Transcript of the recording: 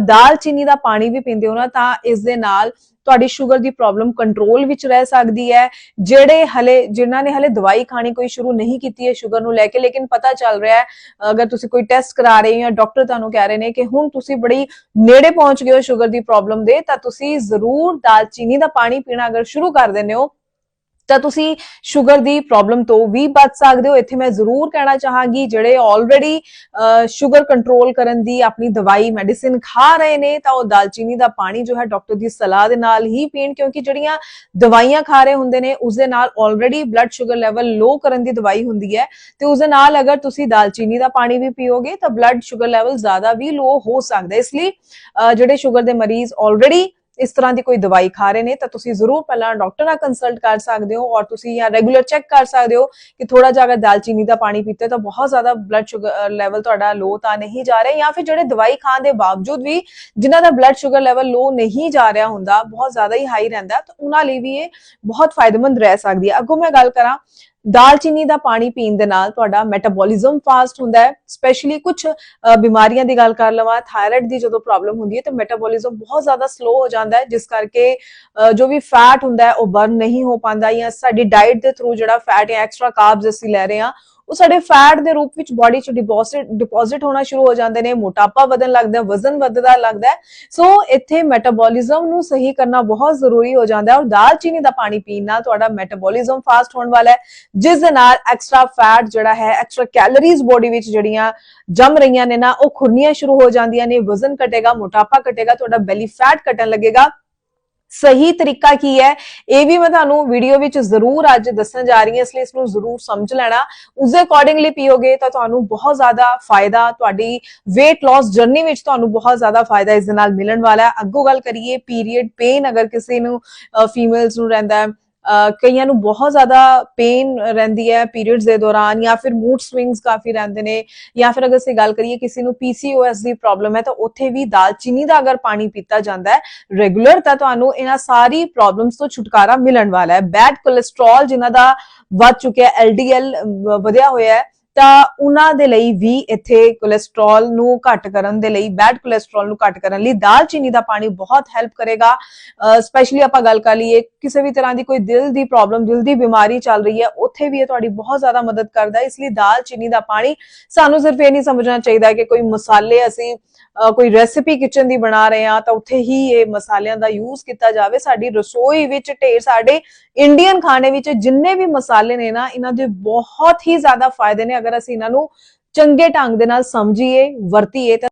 ਦਾਲਚੀਨੀ ਦਾ ਪਾਣੀ ਵੀ ਪੀਂਦੇ ਹੋ ਨਾ, ਤਾਂ ਇਸ ਦੇ ਨਾਲ ਤੁਹਾਡੀ ਸ਼ੂਗਰ ਦੀ ਪ੍ਰੋਬਲਮ ਕੰਟਰੋਲ ਵਿੱਚ ਰਹਿ ਸਕਦੀ ਹੈ। ਜਿਹੜੇ ਹਲੇ, ਜਿਨ੍ਹਾਂ ਨੇ ਹਲੇ ਦਵਾਈ ਖਾਣੀ ਕੋਈ ਸ਼ੁਰੂ ਨਹੀਂ ਕੀਤੀ ਹੈ ਸ਼ੂਗਰ ਨੂੰ ਲੈ ਕੇ, ਲੇਕਿਨ ਪਤਾ ਚੱਲ ਰਿਹਾ ਹੈ, ਅਗਰ ਤੁਸੀਂ ਕੋਈ ਟੈਸਟ ਕਰਾ ਰਹੇ ਹੋ ਜਾਂ ਡਾਕਟਰ ਤੁਹਾਨੂੰ ਕਹਿ ਰਹੇ ਨੇ ਕਿ ਹੁਣ ਤੁਸੀਂ ਬੜੀ ਨੇੜੇ ਪਹੁੰਚ ਗਏ ਹੋ ਸ਼ੂਗਰ ਦੀ ਪ੍ਰੋਬਲਮ ਦੇ, ਤਾਂ ਤੁਸੀਂ ਜ਼ਰੂਰ ਦਾਲਚੀਨੀ ਦਾ ਪਾਣੀ ਪੀਣਾ ਅਗਰ ਸ਼ੁਰੂ ਕਰ ਦਿੰਦੇ ਹੋ ਤਾਂ ਤੁਸੀਂ ਸ਼ੂਗਰ ਦੀ ਪ੍ਰੋਬਲਮ ਤੋਂ ਵੀ ਬਚ ਸਕਦੇ ਹੋ। ਇੱਥੇ ਮੈਂ ਜ਼ਰੂਰ ਕਹਿਣਾ ਚਾਹਾਂਗੀ ਜਿਹੜੇ ਆਲਰੇਡੀ ਸ਼ੂਗਰ ਕੰਟਰੋਲ ਕਰਨ ਦੀ ਆਪਣੀ ਦਵਾਈ ਮੈਡੀਸਿਨ ਖਾ ਰਹੇ ਨੇ ਤਾਂ ਉਹ ਦਾਲਚੀਨੀ ਦਾ ਪਾਣੀ ਜੋ ਹੈ ਡਾਕਟਰ ਦੀ ਸਲਾਹ ਦੇ ਨਾਲ ਹੀ ਪੀਣ ਕਿਉਂਕਿ ਜਿਹੜੀਆਂ ਦਵਾਈਆਂ ਖਾ ਰਹੇ ਹੁੰਦੇ ਨੇ ਉਸ ਦੇ ਨਾਲ already blood sugar level low ਕਰਨ ਦੀ ਦਵਾਈ ਹੁੰਦੀ ਹੈ। ਤੇ ਉਸ ਦੇ ਨਾਲ ਅਗਰ ਤੁਸੀਂ ਦਾਲਚੀਨੀ ਦਾ ਪਾਣੀ ਵੀ ਪੀਓਗੇ ਤਾਂ ਬਲੱਡ ਸ਼ੂਗਰ ਲੈਵਲ ਜ਼ਿਆਦਾ ਵੀ ਲੋ ਹੋ ਸਕਦਾ ਇਸ ਲਈ ਅਹ, ਜਿਹੜੇ ਸ਼ੂਗਰ ਦੇ ਮਰੀਜ਼ ਆਲਰੇਡੀ ਇਸ ਤਰ੍ਹਾਂ ਦੀ ਕੋਈ ਦਵਾਈ ਖਾ ਰਹੇ ਨੇ, ਤਾਂ ਤੁਸੀਂ ਜ਼ਰੂਰ ਪਹਿਲਾਂ ਡਾਕਟਰ ਨਾਲ ਕੰਸਲਟ ਕਰ ਸਕਦੇ ਹੋ ਔਰ ਤੁਸੀਂ ਜਾਂ ਰੈਗੂਲਰ ਚੈੱਕ ਕਰ ਸਕਦੇ ਹੋ ਕਿ ਥੋੜਾ ਜਿਹਾ ਅਗਰ ਦਾਲਚੀਨੀ ਦਾ ਪਾਣੀ ਪੀਤੇ ਤਾਂ ਬਹੁਤ ਜ਼ਿਆਦਾ ਬਲੱਡ ਸ਼ੂਗਰ ਲੈਵਲ ਤੁਹਾਡਾ ਲੋ ਤਾਂ ਨਹੀਂ ਜਾ ਰਿਹਾ ਜਾਂ ਫਿਰ ਜਿਹੜੇ ਦਵਾਈ ਖਾਣ ਦੇ ਬਾਵਜੂਦ ਵੀ ਜਿਨ੍ਹਾਂ ਦਾ ਬਲੱਡ ਸ਼ੂਗਰ ਲੈਵਲ ਲੋ ਨਹੀਂ ਜਾ ਰਿਹਾ ਹੁੰਦਾ, ਬਹੁਤ ਜ਼ਿਆਦਾ ਹੀ ਹਾਈ ਰਹਿੰਦਾ, ਤਾਂ ਉਹਨਾਂ ਲਈ ਵੀ ਇਹ ਬਹੁਤ ਫਾਇਦੇਮੰਦ ਰਹਿ ਸਕਦੀ ਹੈ। ਅੱਗੋਂ ਮੈਂ ਗੱਲ ਕਰਾਂ ਦਾਲਚੀਨੀ ਦਾ ਪਾਣੀ ਪੀਣ ਦੇ ਨਾਲ ਤੁਹਾਡਾ ਮੈਟਾਬੋਲਿਜ਼ਮ ਫਾਸਟ ਹੁੰਦਾ ਹੈ ਸਪੈਸ਼ਲੀ ਕੁਝ ਬਿਮਾਰੀਆਂ ਦੀ ਗੱਲ ਕਰ ਲਵਾਂ ਥਾਇਰਾਇਡ ਦੀ ਜਦੋਂ ਪ੍ਰੋਬਲਮ ਹੁੰਦੀ ਹੈ ਤਾਂ ਮੈਟਾਬੋਲਿਜ਼ਮ ਬਹੁਤ ਜ਼ਿਆਦਾ ਸਲੋ ਹੋ ਜਾਂਦਾ ਹੈ, ਜਿਸ ਕਰਕੇ ਜੋ ਵੀ ਫੈਟ ਹੁੰਦਾ ਹੈ ਉਹ ਬਰਨ ਨਹੀਂ ਹੋ ਪਾਉਂਦਾ ਜਾਂ ਸਾਡੀ ਡਾਈਟ ਦੇ ਥਰੂ ਜਿਹੜਾ ਫੈਟ ਜਾਂ ਐਕਸਟਰਾ ਕਾਰਬਸ ਅਸੀਂ ਲੈ ਰਹੇ ਹਾਂ ਉਹ ਸਾਡੇ ਫੈਟ ਦੇ ਰੂਪ ਵਿੱਚ ਬਾਡੀ 'ਚ ਡਿਪੋਜ਼ਿਟ ਡਿਪੋਜ਼ਿਟ ਹੋਣਾ ਸ਼ੁਰੂ ਹੋ ਜਾਂਦੇ ਨੇ, ਮੋਟਾਪਾ ਵਧਣ ਲੱਗਦਾ ਹੈ ਵਜ਼ਨ ਵੱਧਦਾ ਲੱਗਦਾ ਹੈ। ਸੋ ਇੱਥੇ ਮੈਟਾਬੋਲਿਜ਼ਮ ਨੂੰ ਸਹੀ ਕਰਨਾ ਬਹੁਤ ਜ਼ਰੂਰੀ ਹੋ ਜਾਂਦਾ ਹੈ ਔਰ ਦਾਲਚੀਨੀ ਦਾ ਪਾਣੀ ਪੀਣ ਨਾਲ ਤੁਹਾਡਾ ਮੈਟਾਬੋਲਿਜ਼ਮ ਫਾਸਟ ਹੋਣ ਵਾਲਾ ਹੈ, ਜਿਸ ਦੇ ਨਾਲ ਐਕਸਟਰਾ ਫੈਟ ਜਿਹੜਾ ਹੈ ਐਕਸਟਰਾ ਕੈਲੋਰੀਜ਼ ਬੋਡੀ ਵਿੱਚ ਜਿਹੜੀਆਂ ਜੰਮ ਰਹੀਆਂ ਨੇ ਨਾ, ਉਹ ਖੁਰਨੀਆਂ ਸ਼ੁਰੂ ਹੋ ਜਾਂਦੀਆਂ ਨੇ, ਵਜ਼ਨ ਘਟੇਗਾ, ਮੋਟਾਪਾ ਘਟੇਗਾ, ਤੁਹਾਡਾ ਬੈਲੀ ਫੈਟ ਘਟਣ ਲੱਗੇਗਾ। ਸਹੀ ਤਰੀਕਾ ਕੀ ਹੈ? ਇਹ ਵੀ ਮੈਂ ਤੁਹਾਨੂੰ ਵੀਡੀਓ ਵਿੱਚ ਜ਼ਰੂਰ ਅੱਜ ਦੱਸਣ ਜਾ ਰਹੀ ਹਾਂ, ਇਸ ਲਈ ਇਸ ਨੂੰ ਜ਼ਰੂਰ ਸਮਝ ਲੈਣਾ। ਉਸ ਦੇ ਅਕੋਰਡਿੰਗਲੀ ਪੀਓਗੇ ਤਾਂ ਤੁਹਾਨੂੰ ਬਹੁਤ ਜ਼ਿਆਦਾ ਫਾਇਦਾ, ਤੁਹਾਡੀ weight loss ਜਰਨੀ ਵਿੱਚ ਤੁਹਾਨੂੰ ਬਹੁਤ ਜ਼ਿਆਦਾ ਫਾਇਦਾ ਇਸ ਦੇ ਨਾਲ ਮਿਲਣ ਵਾਲਾ ਹੈ। ਅੱਗੋਂ ਗੱਲ ਕਰੀਏ ਪੀਰੀਅਡ ਪੇਨ ਅਗਰ ਕਿਸੇ ਨੂੰ ਫੀਮੇਲਸ ਨੂੰ ਰਹਿੰਦਾ ਹੈ ਕਈਆਂ ਨੂੰ ਬਹੁਤ ਜ਼ਿਆਦਾ ਪੇਨ ਰਹਿੰਦੀ ਹੈ ਪੀਰੀਅਡਸ ਦੇ ਦੌਰਾਨ ਜਾਂ ਫਿਰ ਮੂਡ ਸਵਿੰਗਸ ਕਾਫੀ ਰਹਿੰਦੇ ਨੇ ਜਾਂ ਫਿਰ ਅਗਰ ਅਸੀਂ ਗੱਲ ਕਰੀਏ ਕਿਸੇ ਨੂੰ PCOS ਦੀ ਪ੍ਰੋਬਲਮ ਹੈ ਤਾਂ ਉੱਥੇ ਵੀ ਦਾਲਚੀਨੀ ਦਾ ਅਗਰ ਪਾਣੀ ਪੀਤਾ ਜਾਂਦਾ ਹੈ ਰੈਗੂਲਰ ਤਾਂ ਤੁਹਾਨੂੰ ਇਹਨਾਂ ਸਾਰੀ ਪ੍ਰੋਬਲਮਸ ਤੋਂ ਛੁਟਕਾਰਾ ਮਿਲਣ ਵਾਲਾ ਹੈ। ਬੈਡ ਕੋਲੇਸਟ੍ਰੋਲ ਜਿਨ੍ਹਾਂ ਦਾ ਵੱਧ ਚੁੱਕਿਆ LDL ਵਧਿਆ ਹੋਇਆ ਹੈ ਤਾਂ ਉਹਨਾਂ ਦੇ ਲਈ ਵੀ ਇੱਥੇ ਕੋਲੇਸਟ੍ਰੋਲ ਨੂੰ ਘੱਟ ਕਰਨ ਦੇ ਲਈ ਬੈਡ ਕੋਲੇਸਟ੍ਰੋਲ ਨੂੰ ਘੱਟ ਕਰਨ ਲਈ ਦਾਲਚੀਨੀ ਦਾ ਪਾਣੀ ਬਹੁਤ ਹੈਲਪ ਕਰੇਗਾ। ਸਪੈਸ਼ਲੀ ਆਪਾਂ ਗੱਲ ਕਰ ਲਈਏ, ਕਿਸੇ ਵੀ ਤਰ੍ਹਾਂ ਦੀ ਕੋਈ ਦਿਲ ਦੀ ਪ੍ਰੋਬਲਮ ਦਿਲ ਦੀ ਬਿਮਾਰੀ ਚੱਲ ਰਹੀ ਹੈ, ਉੱਥੇ ਵੀ ਇਹ ਤੁਹਾਡੀ ਬਹੁਤ ਜ਼ਿਆਦਾ ਮਦਦ ਕਰਦਾ ਹੈ। ਇਸ ਲਈ ਦਾਲਚੀਨੀ ਦਾ ਪਾਣੀ ਸਾਨੂੰ ਸਿਰਫ ਇਹ ਨਹੀਂ ਸਮਝਣਾ ਚਾਹੀਦਾ ਕਿ ਕੋਈ ਮਸਾਲੇ ਅਸੀਂ ਕੋਈ ਰੈਸਿਪੀ ਕਿਚਨ ਦੀ ਬਣਾ ਰਹੇ ਹਾਂ ਤਾਂ ਉੱਥੇ ਹੀ ਇਹ ਮਸਾਲਿਆਂ ਦਾ ਯੂਜ਼ ਕੀਤਾ ਜਾਵੇ। ਸਾਡੀ ਰਸੋਈ ਵਿੱਚ ਢੇਰ ਸਾਡੇ ਇੰਡੀਅਨ ਖਾਣੇ ਵਿੱਚ ਜਿੰਨੇ ਵੀ ਮਸਾਲੇ ਨੇ ਨਾ, ਇਹਨਾਂ ਦੇ ਬਹੁਤ ਹੀ ਜ਼ਿਆਦਾ ਫਾਇਦੇ ਨੇ। ਅਗਰ ਅਸੀਂ ਇਹਨਾਂ ਨੂੰ ਚੰਗੇ ਢੰਗ ਦੇ ਨਾਲ ਸਮਝੀਏ, ਵਰਤੀਏ ਤਾਂ